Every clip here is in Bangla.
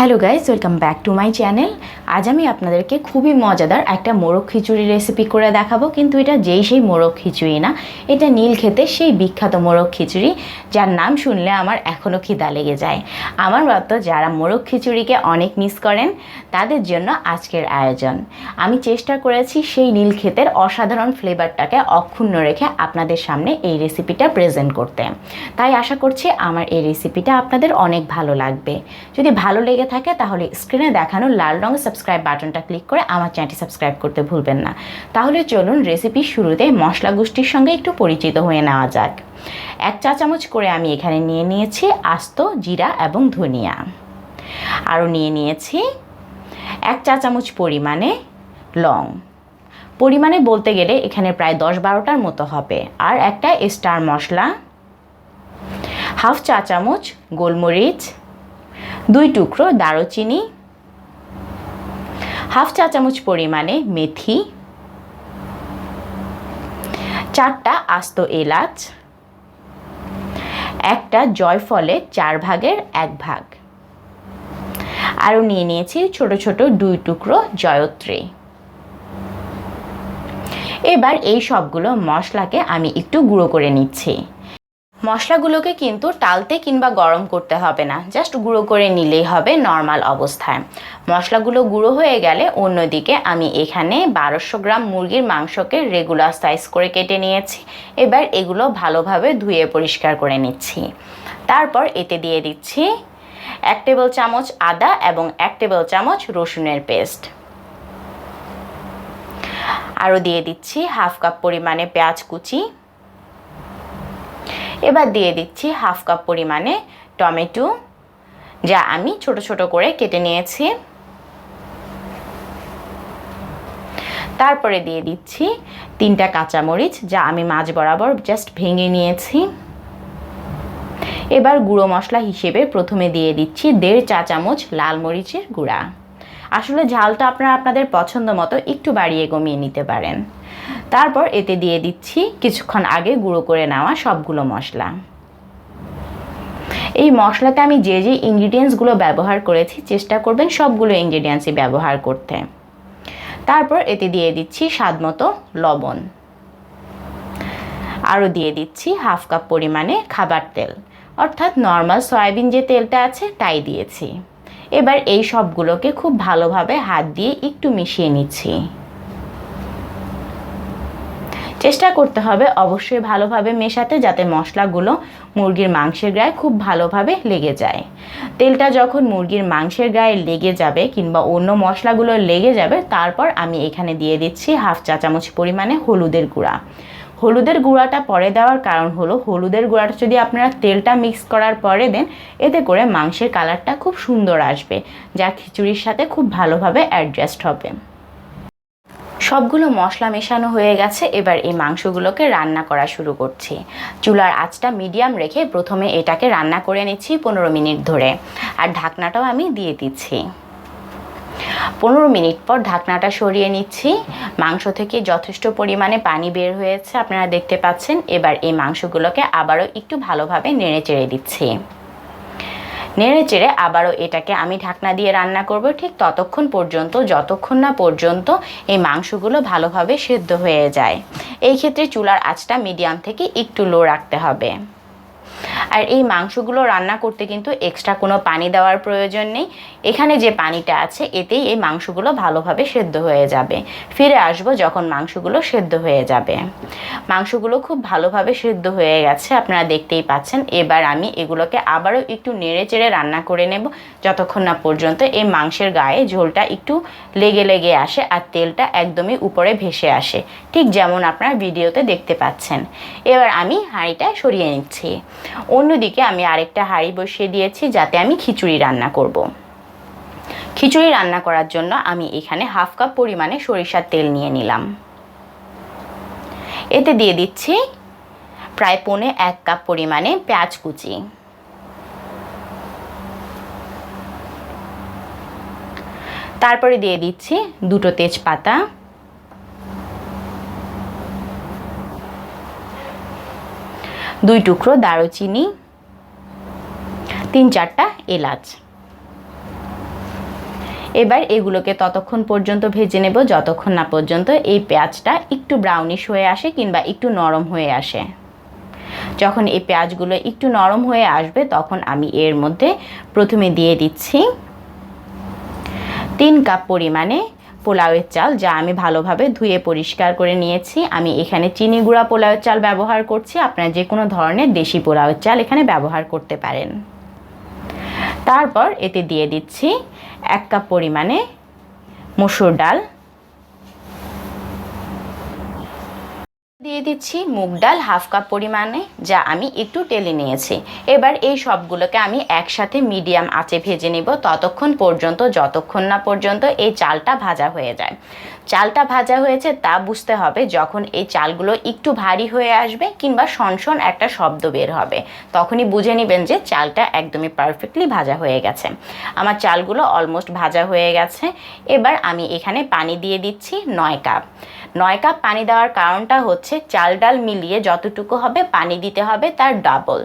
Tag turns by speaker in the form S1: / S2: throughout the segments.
S1: Hello guys welcome back to my channel আজ আমি আপনাদেরকে খুবই মজাদার একটা মোরগ খিচুড়ি রেসিপি করে দেখাবো, কিন্তু এটা যেই সেই মোরগ খিচুড়ি না, এটা নীল খেতে সেই বিখ্যাত মোরগ খিচুড়ি, যার নাম শুনলে আমার এখনও খিদা লেগে যায়। আমার মতো যারা মোরগ খিচুড়িকে অনেক মিস করেন, তাদের জন্য আজকের আয়োজন। আমি চেষ্টা করেছি সেই নীল ক্ষেতের অসাধারণ ফ্লেভারটাকে অক্ষুণ্ণ রেখে আপনাদের সামনে এই রেসিপিটা প্রেজেন্ট করতে। তাই আশা করছি আমার এই রেসিপিটা আপনাদের অনেক ভালো লাগবে। যদি ভালো লেগে থাকে, তাহলে স্ক্রিনে দেখানো লাল রঙের সাবস্ক্রাইব বাটনটা ক্লিক করে আমার চ্যানেলটি সাবস্ক্রাইব করতে ভুলবেন না। তাহলে চলুন রেসিপির শুরুতে মশলা গোষ্ঠীর সঙ্গে একটু পরিচিত হয়ে নেওয়া যাক। এক চা চামচ করে আমি এখানে নিয়ে নিয়েছি আস্ত, জিরা এবং ধনিয়া। আরও নিয়ে নিয়েছি এক চা চামচ পরিমাণে লং। পরিমাণে বলতে গেলে এখানে প্রায় দশ বারোটার মতো হবে। আর একটা স্টার মশলা, হাফ চা চামচ গোলমরিচ দুই টুকরো দারুচিনি, হাফ চা চামচ পরিমাণে মেথি, চারটা আস্ত এলাচ, একটা জয়ফলের চার ভাগের এক ভাগ। আরও নিয়ে নিয়েছি ছোট ছোট দুই টুকরো জয়ত্রী। এবার এই সবগুলো মশলাকে আমি একটু গুঁড়ো করে নিচ্ছি। মশলাগুলোকে কিন্তু টালতে কিংবা গরম করতে হবে না, জাস্ট গুঁড়ো করে নিলেই হবে নর্মাল অবস্থায়। মশলাগুলো গুঁড়ো হয়ে গেলে অন্যদিকে আমি এখানে বারোশো গ্রাম মুরগির মাংসকে রেগুলার সাইজ করে কেটে নিয়েছি। এবার এগুলো ভালোভাবে ধুয়ে পরিষ্কার করে নিচ্ছি। তারপর এতে দিয়ে দিচ্ছি এক টেবিল চামচ আদা এবং এক টেবিল চামচ রসুনের পেস্ট। আরও দিয়ে দিচ্ছি হাফ কাপ পরিমাণে পেঁয়াজ কুচি এবার দিয়ে দিচ্ছি হাফ কাপ পরিমাণে টমেটো, যা আমি ছোট ছোট করে কেটে নিয়েছি। তারপরে দিয়ে দিচ্ছি তিনটা কাঁচামরিচ, যা আমি মাছ বরাবর জাস্ট ভেঙে নিয়েছি। এবার গুঁড়ো মশলা হিসেবে প্রথমে দিয়ে দিচ্ছি দেড় চা চামচ লাল মরিচের গুঁড়া। আসলে ঝালটা আপনারা আপনাদের পছন্দ মতো একটু বাড়িয়ে কমিয়ে নিতে পারেন। তারপর এতে দিয়ে দিচ্ছি কিছুক্ষণ আগে গুঁড়ো করে নেওয়া সবগুলো মশলা। এই মশলাতে আমি যে যে ইনগ্রিডিয়েন্টসগুলো ব্যবহার করেছি, চেষ্টা করবেন সবগুলো ইনগ্রিডিয়েন্টসই ব্যবহার করতে। তারপর এতে দিয়ে দিচ্ছি স্বাদ মতো লবণ। আরও দিয়ে দিচ্ছি হাফ কাপ পরিমাণে খাবার তেল। অর্থাৎ নর্মাল সয়াবিন যে তেলটা আছে, তাই দিয়েছি। এবার এই সবগুলোকে খুব ভালোভাবে হাত দিয়ে একটু মিশিয়ে নিচ্ছি। চেষ্টা করতে হবে অবশ্যই ভালোভাবে মেশাতে যাতে মশলাগুলো মুরগির মাংসের গায়ে খুব ভালোভাবে লেগে যায়। তেলটা যখন মুরগির মাংসের গায়ে লেগে যাবে কিংবা অন্য মশলাগুলো লেগে যাবে, তারপর আমি এখানে দিয়ে দিচ্ছি হাফ চা চামচ পরিমাণে হলুদের গুঁড়া। হলুদের গুঁড়াটা পরে দেওয়ার কারণ হলো, হলুদের গুঁড়াটা যদি আপনারা তেলটা মিক্স করার পরে দেন, এতে করে মাংসের কালারটা খুব সুন্দর আসবে, যা খিচুড়ির সাথে খুব ভালোভাবে অ্যাডজাস্ট হবে। সবগুলো মশলা মেশানো হয়ে গেছে, এবার এই মাংসগুলোকে রান্না করা শুরু করছি। চুলার আঁচটা মিডিয়াম রেখে প্রথমে এটাকে রান্না করে নিচ্ছি পনেরো মিনিট ধরে। আর ঢাকনাটাও আমি দিয়ে দিচ্ছি। পনেরো মিনিট পর ঢাকনাটা সরিয়ে নিচ্ছি। মাংস থেকে যথেষ্ট পরিমাণে পানি বের হয়েছে, আপনারা দেখতে পাচ্ছেন। এবার এই মাংসগুলোকে আবারও একটু ভালোভাবে নেড়ে চেড়ে দিচ্ছি। নেড়ে চেড়ে আবারও এটাকে আমি ঢাকনা দিয়ে রান্না করব। ঠিক ততক্ষণ পর্যন্ত, যতক্ষণ না পর্যন্ত এই মাংসগুলো ভালোভাবে সেদ্ধ হয়ে যায়। এই ক্ষেত্রে চুলার আঁচটা মিডিয়াম থেকে একটু লো রাখতে হবে। আর এই মাংসগুলো রান্না করতে কিন্তু এক্সট্রা কোনো পানি দেওয়ার প্রয়োজন নেই। এখানে যে পানিটা আছে, এতেই এই মাংসগুলো ভালোভাবে সেদ্ধ হয়ে যাবে। ফিরে আসব যখন মাংসগুলো সেদ্ধ হয়ে যাবে। মাংসগুলো খুব ভালোভাবে সেদ্ধ হয়ে গেছে, আপনারা দেখতেই পাচ্ছেন। এবার আমি এগুলোকে আবারও একটু নেড়ে চেড়ে রান্না করে নেব। যতক্ষণ না পর্যন্ত এই মাংসের গায়ে ঝোলটা একটু লেগে লেগে আসে আর তেলটা একদমই উপরে ভেসে আসে। ঠিক যেমন আপনারা ভিডিওতে দেখতে পাচ্ছেন। এবার আমি হাঁড়িটা সরিয়ে নিচ্ছি। অন্যদিকে আমি আরেকটা হাঁড়ি বসিয়ে দিয়েছি যাতে আমি খিচুড়ি রান্না করব। খিচুড়ি রান্না করার জন্য আমি এখানে হাফ কাপ পরিমাণে সরিষার তেল নিয়ে নিলাম। এতে দিয়ে দিচ্ছি প্রায় পৌনে এক কাপ পরিমাণে পেঁয়াজ কুচি। তারপরে দিয়ে দিচ্ছি দুটো তেজপাতা। দুই টুকরো দারুচিনি, তিন চারটা এলাচ। এবার এগুলোকে ততক্ষণ পর্যন্ত ভেজে নেব, যতক্ষণ না পর্যন্ত এই পেঁয়াজটা একটু ব্রাউনিশ হয়ে আসে কিংবা একটু নরম হয়ে আসে। যখন এই পেঁয়াজগুলো একটু নরম হয়ে আসবে, তখন আমি এর মধ্যে প্রথমে দিয়ে দিচ্ছি তিন কাপ পরিমাণে পোলাওয়ের চাল যা আমি ভালোভাবে ধুয়ে পরিষ্কার করে নিয়েছি। আমি এখানে চিনি গুঁড়া পোলাওয়ের চাল ব্যবহার করছি। আপনারা যে কোনো ধরনের দেশি পোলাওয়ের চাল এখানে ব্যবহার করতে পারেন। তারপর এতে দিয়ে দিচ্ছি এক কাপ পরিমাণে মসুর ডাল দিয়ে দিচ্ছি মুগ ডাল হাফ কাপ পরিমাণে, যা আমি একটু টেলে নিয়েছি। এবার এই সবগুলোকে আমি একসাথে মিডিয়াম আঁচে ভেজে নিব, ততক্ষণ পর্যন্ত, যতক্ষণ না পর্যন্ত এই চালটা ভাজা হয়ে যায়। চালটা ভাজা হয়েছে, তা বুঝতে হবে যখন এই চালগুলো একটু ভারী হয়ে আসবে কিংবা সনসন একটা শব্দ বের হবে, তখনই বুঝে নেবেন যে চালটা একদমই পারফেক্টলি ভাজা হয়ে গেছে। আমার চালগুলো অলমোস্ট ভাজা হয়ে গেছে। এবার আমি এখানে পানি দিয়ে দিচ্ছি নয় কাপ। নয় কাপ পানি দেওয়ার কারণটা হচ্ছে চাল ডাল মিলিয়ে যতটুকু হবে পানি দিতে হবে তার ডাবল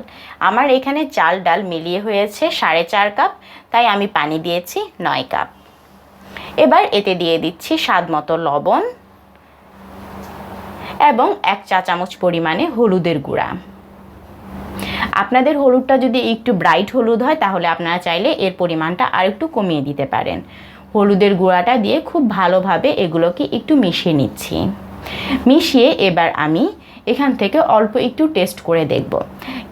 S1: আমার এখানে চাল ডাল মিলিয়ে হয়েছে সাড়ে চার কাপ, তাই আমি পানি দিয়েছি নয় কাপ এবার এতে দিয়ে দিচ্ছি স্বাদ মতো লবণ এবং এক চা চামচ পরিমাণে হলুদের গুঁড়া। আপনাদের হলুদটা যদি একটু ব্রাইট হলুদ হয়, তাহলে আপনারা চাইলে এর পরিমাণটা আর একটু কমিয়ে দিতে পারেন। হলুদের গুঁড়াটা দিয়ে খুব ভালোভাবে এগুলোকে একটু মিশিয়ে নিচ্ছি। মিশিয়ে এবার আমি এখান থেকে অল্প একটু টেস্ট করে দেখব।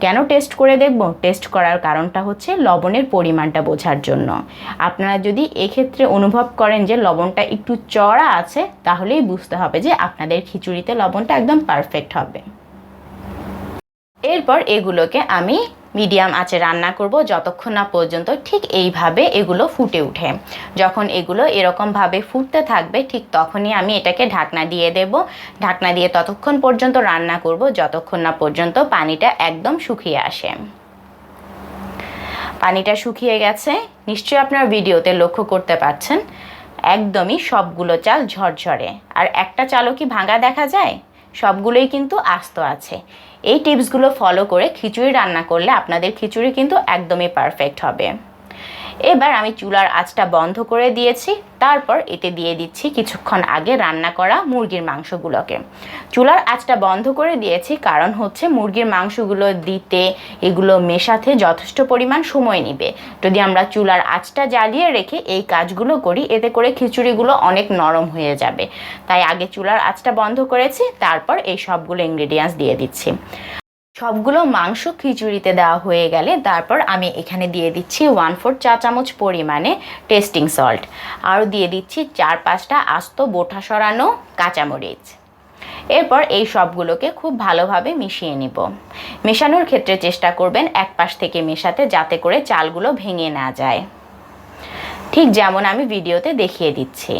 S1: কেন টেস্ট করে দেখব? টেস্ট করার কারণটা হচ্ছে লবণের পরিমাণটা বোঝার জন্য। আপনারা যদি এক্ষেত্রে অনুভব করেন যে লবণটা একটু চড়া আছে, তাহলেই বুঝতে হবে যে আপনাদের খিচুড়িতে লবণটা একদম পারফেক্ট হবে। এরপর এগুলোকে আমি মিডিয়াম আঁচে রান্না করব যতক্ষণ না পর্যন্ত ঠিক এইভাবে এগুলো ফুটে ওঠে। যখন এগুলো এরকমভাবে ফুটতে থাকবে, ঠিক তখনই আমি এটাকে ঢাকনা দিয়ে দেব। ঢাকনা দিয়ে ততক্ষণ পর্যন্ত রান্না করব যতক্ষণ না পর্যন্ত পানিটা একদম শুকিয়ে আসে। পানিটা শুকিয়ে গেছে। নিশ্চয়ই আপনার ভিডিওতে লক্ষ্য করতে পারছেন, একদমই সবগুলো চাল ঝরঝরে। আর একটা চালও কি ভাঙা দেখা যায়? সবগুলোই কিন্তু আস্ত আছে। এই টিপসগুলো ফলো করে খিচুড়ি রান্না করলে আপনাদের খিচুড়ি কিন্তু একদমই পারফেক্ট হবে। এবার আমি চুলার আঁচটা বন্ধ করে দিয়েছি, তারপর এতে দিয়ে দিচ্ছি কিছুক্ষণ আগে রান্না করা মুরগির মাংসগুলোকে। চুলার আঁচটা বন্ধ করে দিয়েছি, কারণ হচ্ছে মুরগির মাংসগুলো দিতে, এগুলো মেশাতে যথেষ্ট পরিমাণ সময় নেবে। যদি আমরা চুলার আঁচটা জ্বালিয়ে রেখে এই কাজগুলো করি, এতে করে খিচুড়িগুলো অনেক নরম হয়ে যাবে। তাই আগে চুলার আঁচটা বন্ধ করেছি, তারপর এই সবগুলো ইনগ্রেডিয়েন্টস দিয়ে দিচ্ছি। সবগুলো মাংস খিচুড়িতে দেওয়া হয়ে গেলে তারপর আমি এখানে দিয়ে দিচ্ছি ওয়ান ফোর চা চামচ পরিমাণে টেস্টিং সল্ট আরও দিয়ে দিচ্ছি চার পাঁচটা আস্ত বোঠা সরানো কাঁচামরিচ। এরপর এই সবগুলোকে খুব ভালোভাবে মিশিয়ে নিব। মেশানোর ক্ষেত্রে চেষ্টা করবেন এক পাশ থেকে মেশাতে যাতে করে চালগুলো ভেঙে না যায়। ঠিক যেমন আমি ভিডিওতে দেখিয়ে দিচ্ছি।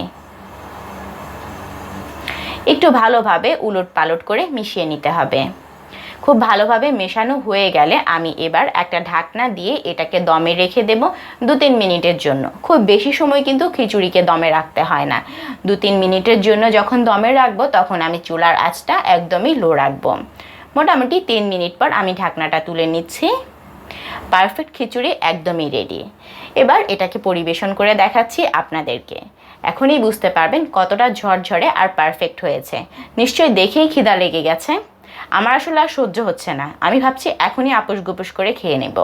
S1: একটু ভালোভাবে উলট পালট করে মিশিয়ে নিতে হবে। খুব ভালোভাবে মেশানো হয়ে গেলে আমি এবার একটা ঢাকনা দিয়ে এটাকে দমে রেখে দেব দু তিন মিনিটের জন্য। খুব বেশি সময় কিন্তু খিচুড়িকে দমে রাখতে হয় না। দু তিন মিনিটের জন্য যখন দমে রাখব তখন আমি চুলার আঁচটা একদমই লো রাখব। মোটামুটি তিন মিনিট পর আমি ঢাকনাটা তুলে নিচ্ছি। পারফেক্ট খিচুড়ি একদমই রেডি। এবার এটাকে পরিবেশন করে দেখাচ্ছি আপনাদেরকে। এখনই বুঝতে পারবেন কতটা ঝরঝরে আর পারফেক্ট হয়েছে। নিশ্চয়ই দেখেই খিদা লেগে গেছে। আমার আসলে আর সহ্য হচ্ছে না। আমি ভাবছি এখনই আপোষ গোপোষ করে খেয়ে নেব।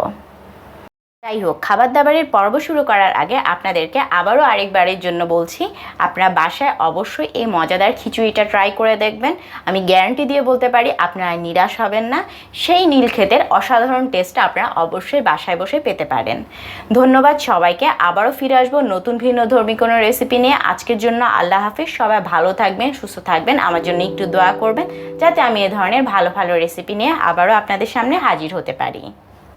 S1: যাই হোক খাবার দাবারের পর্ব শুরু করার আগে আপনাদেরকে আবারও আরেকবারের জন্য বলছি, আপনারা বাসায় অবশ্যই এই মজাদার খিচুড়িটা ট্রাই করে দেখবেন। আমি গ্যারান্টি দিয়ে বলতে পারি, আপনারা নিরাশ হবেন না। সেই নীল ক্ষেতের অসাধারণ টেস্টটা আপনারা অবশ্যই বাসায় বসে পেতে পারেন। ধন্যবাদ সবাইকে, আবারও ফিরে আসব নতুন ভিন্ন ধর্মী কোনো রেসিপি নিয়ে। আজকের জন্য আল্লাহ হাফিজ, সবাই ভালো থাকবেন, সুস্থ থাকবেন, আমার জন্য একটু দোয়া করবেন, যাতে আমি এ ধরনের ভালো ভালো রেসিপি নিয়ে আবারও আপনাদের সামনে হাজির হতে পারি।